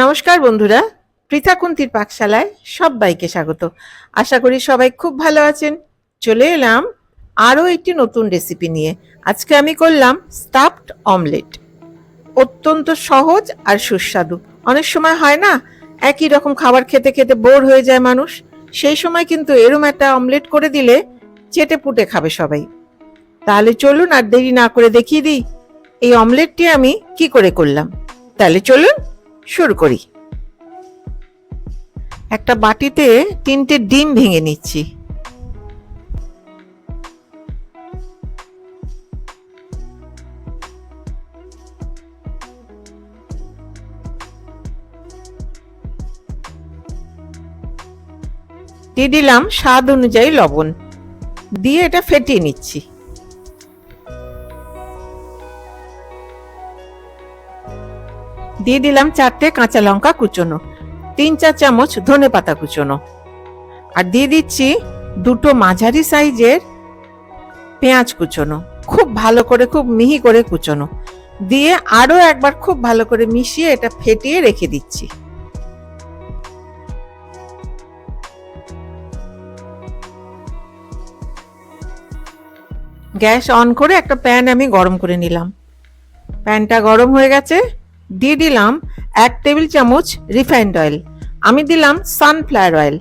নমস্কার বন্ধুরা পৃথা কুন্তির পাকশালায় সবাইকে স্বাগত। আশা করি সবাই খুব ভালো আছেন। চলে এলাম আরও একটি নতুন রেসিপি নিয়ে। আজকে আমি করলাম স্টাফড অমলেট অত্যন্ত সহজ আর সুস্বাদু। অনেক সময় হয় না, একই রকম খাবার খেতে খেতে বোর হয়ে যায় মানুষ। সেই সময় কিন্তু এরম একটা অমলেট করে দিলে চেটে পুটে খাবে সবাই। তাহলে চলুন আর দেরি না করে দেখিয়ে দিই, এই অমলেটটি আমি কি করে করলাম? তাহলে চলুন শুরু করি। একটা বাটিতে তিনটে ডিম ভেঙে নিচ্ছি। দিয়ে দিলাম স্বাদ অনুযায়ী লবণ। দিয়ে এটা ফেটিয়ে নিচ্ছি। দিয়ে দিলাম চারটে কাঁচা লঙ্কা কুচোনো, তিন চার চামচ ধনে পাতা কুচোনো। আর দিয়ে দিচ্ছি দুটো মাঝারি সাইজের পেঁয়াজ কুচোনো, খুব ভালো করে, খুব মিহি করে কুচোনো। দিয়ে আরও একবার খুব ভালো করে মিশিয়ে এটা ফেটিয়ে রেখে দিচ্ছি। গ্যাস অন করে একটা প্যান আমি গরম করে নিলাম। প্যানটা গরম হয়ে গেছে। দিয়ে দিলাম এক টেবিল চামচ রিফাইন্ড অয়েল। আমি দিলাম সানফ্লাওয়ার অয়েল।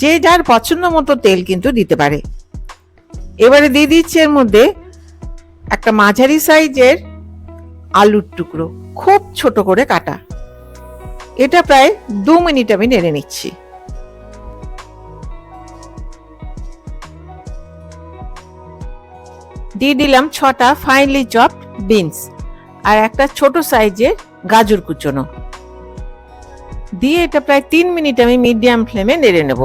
যে যার পছন্দ মতো তেল কিন্তু দিতে পারে। এবারে দিয়ে দিচ্ছি এর মধ্যে একটা মাঝারি সাইজের আলুর টুকরো, খুব ছোট করে কাটা। এটা প্রায় দু মিনিট আমি নেড়ে নিচ্ছি। দিয়ে দিলাম ছটা ফাইনলি চপড বিনস আর একটা ছোট সাইজের গাজর কুচোনো। দিয়ে এটা প্রায় তিন মিনিট আমি মিডিয়াম ফ্লেমে নেড়ে নেব।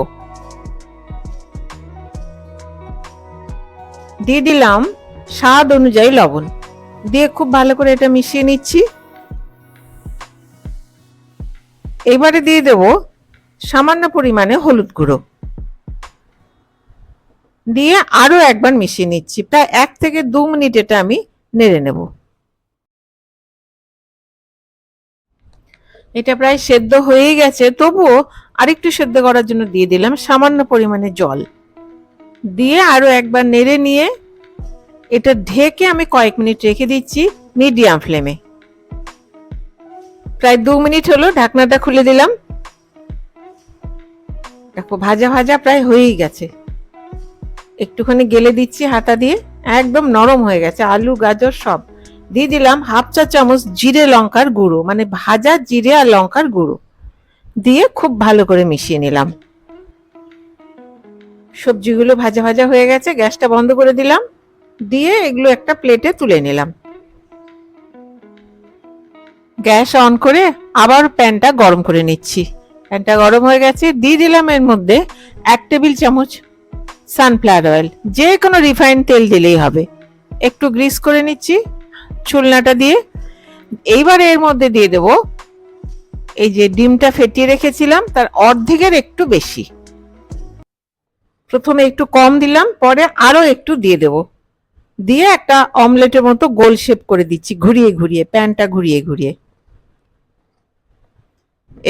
দিয়ে দিলাম স্বাদ অনুযায়ী লবণ। দিয়ে খুব ভালো করে এটা মিশিয়ে নিচ্ছি। এবারে দিয়ে দেব সামান্য পরিমাণে হলুদ গুঁড়ো। দিয়ে আরও একবার মিশিয়ে নিচ্ছি। প্রায় এক থেকে দু মিনিট এটা আমি নেড়ে নেব। এটা প্রায় সেদ্ধ হয়ে গেছে, তবুও আরেকটু সেদ্ধ করার জন্য দিয়ে দিলাম সামান্য পরিমাণে জল। দিয়ে আরও একবার নেড়ে নিয়ে এটা ঢেকে আমি কয়েক মিনিট রেখে দিচ্ছি মিডিয়াম ফ্লেমে। প্রায় দু মিনিট হলো ঢাকনাটা খুলে দিলাম। দেখো ভাজা ভাজা প্রায় হয়েই গেছে। একটুখানি গেলে দিচ্ছি হাতা দিয়ে, একদম নরম হয়ে গেছে, আলু, গাজর সব। দিয়ে দিলাম হাফ চা চামচ জিরে লঙ্কার গুঁড়ো মানে ভাজা জিরে আর লঙ্কার গুঁড়ো দিয়ে খুব ভালো করে মিশিয়ে নিলাম। সবজিগুলো ভাজা ভাজা হয়ে গেছে, গ্যাসটা বন্ধ করে দিলাম, দিয়ে এগুলো একটা প্লেটে তুলে নিলাম। গ্যাস অন করে আবার প্যানটা গরম করে নিচ্ছি। প্যানটা গরম হয়ে গেছে, দিয়ে দিলাম এর মধ্যে এক টেবিল চামচ সানফ্লাওয়ার অয়েল, যে কোনো রিফাইন্ড তেল দিলেই হবে। একটু গ্রিস করে নিচ্ছি চুলনাটা দিয়ে। এইবার এর মধ্যে দিয়ে দেব। এই যে ডিমটা ফেটিয়ে রেখেছিলাম, তার অর্ধেকের একটু বেশি। প্রথমে একটু কম দিলাম, পরে আরও একটু দিয়ে দেব। দিয়ে একটা অমলেটের মতো গোল শেপ করে দিচ্ছি, ঘুরিয়ে ঘুরিয়ে, প্যানটা ঘুরিয়ে ঘুরিয়ে।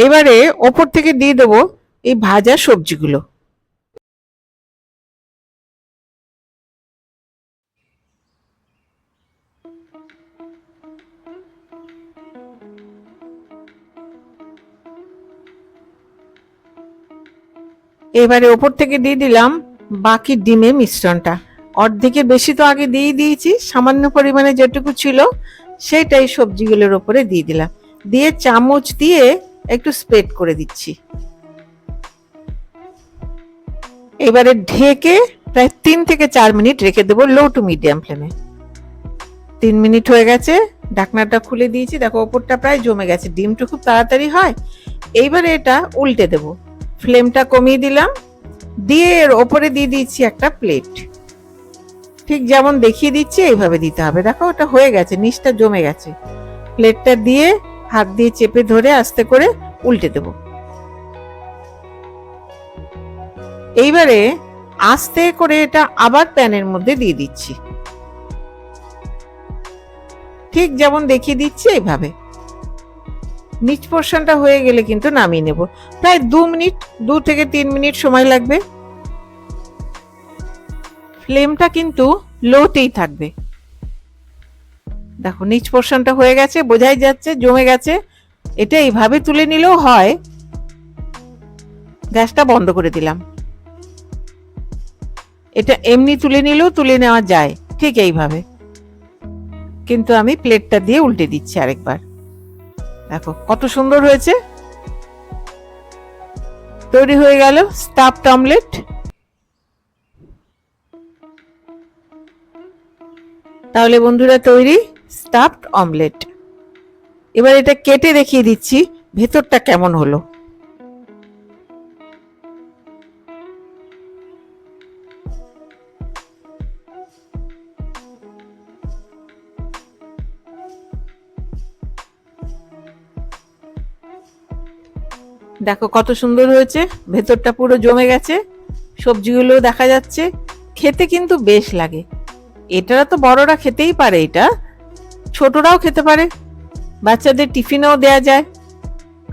এবারে ওপর থেকে দিয়ে দেব এই ভাজা সবজিগুলো। এবারে ওপর থেকে দিয়ে দিলাম বাকি ডিমের মিশ্রণটা। অর্ধেকের বেশি তো আগে দিয়ে দিয়েছি, সামান্য পরিমাণে যেটুকু ছিল সেটাই সবজিগুলোর ওপরে দিয়ে দিলাম। দিয়ে চামচ দিয়ে একটু স্প্রেড করে দিচ্ছি। এবারে ঢেকে প্রায় তিন থেকে চার মিনিট রেখে দেবো লো টু মিডিয়াম ফ্লেমে তিন মিনিট হয়ে গেছে, ঢাকনাটা খুলে দিয়েছি। দেখো, ওপরটা প্রায় জমে গেছে। ডিমটা খুব তাড়াতাড়ি হয়। এইবারে এটা উল্টে দেবো। ফ্লেমটা কমিয়ে দিলাম। দিয়ে এর ওপরে দিয়ে দিচ্ছি একটা প্লেট। ঠিক যেমন দেখিয়ে দিচ্ছি, এইভাবে দিতে হবে। দেখো, ওটা হয়ে গেছে, নিচটা জমে গেছে। প্লেটটা দিয়ে হাত দিয়ে চেপে ধরে আস্তে করে উল্টে দেব। এইবারে আস্তে করে এটা আবার প্যানের মধ্যে দিয়ে দিচ্ছি। ঠিক যেমন দেখিয়ে দিচ্ছি, এইভাবে। নিচ পোর্শনটা হয়ে গেলে কিন্তু নামিয়ে নেব। প্রায় দু মিনিট, দু থেকে তিন মিনিট সময় লাগবে। ফ্লেমটা কিন্তু লোতেই থাকবে। দেখো, নিচ পোর্শনটা হয়ে গেছে, বোঝাই যাচ্ছে, জমে গেছে। এটা এইভাবে তুলে নিলেও হয়। গ্যাসটা বন্ধ করে দিলাম। এটা এমনি তুলে নিলেও তুলে নেওয়া যায়, ঠিক এইভাবে। কিন্তু আমি প্লেটটা দিয়ে উল্টে দিচ্ছি আরেকবার। দেখো, কত সুন্দর হয়েছে। তৈরি হয়ে গেল স্টাফ অমলেট তাহলে বন্ধুরা, তৈরি স্টাফড অমলেট এবার এটা কেটে দেখিয়ে দিচ্ছি, ভেতরটা কেমন হলো। দেখো কত সুন্দর হয়েছে, ভেতরটা পুরো জমে গেছে সবজিগুলো দেখা যাচ্ছে, খেতে কিন্তু বেশ লাগে। এটা তো বড়রা খেতেই পারে এটা, ছোটরাও খেতে পারে, বাচ্চাদের টিফিনেও দেয়া যায়।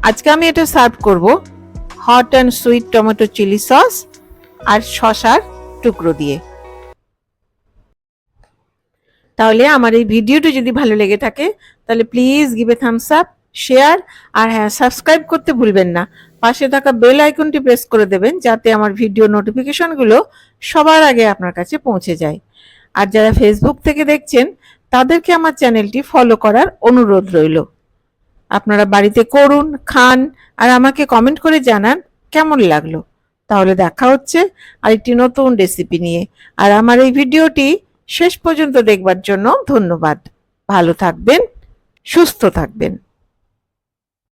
আজকে আমি এটা সার্ভ করব hot and sweet tomato chilli sauce আর শশার টুকরো দিয়ে। তাহলে আমার এই ভিডিওটি যদি ভালো লেগে থাকে, তাহলে please give a thumbs up share আর হ্যাঁ সাবস্ক্রাইব করতে ভুলবেন না। পাশে থাকা বেল আইকনটি প্রেস করে দেবেন যাতে আমার ভিডিও নোটিফিকেশনগুলো সবার আগে আপনার কাছে পৌঁছে যায়। আর যারা ফেসবুক থেকে দেখছেন, তাদেরকে আমার চ্যানেলটি ফলো করার অনুরোধ রইল। আপনারা বাড়িতে করুন, খান আর আমাকে কমেন্ট করে জানান কেমন লাগল। তাহলে দেখা হচ্ছে আরেকটি নতুন রেসিপি নিয়ে। আর আমার এই ভিডিওটি শেষ পর্যন্ত দেখবার জন্য ধন্যবাদ। ভালো থাকবেন, সুস্থ থাকবেন।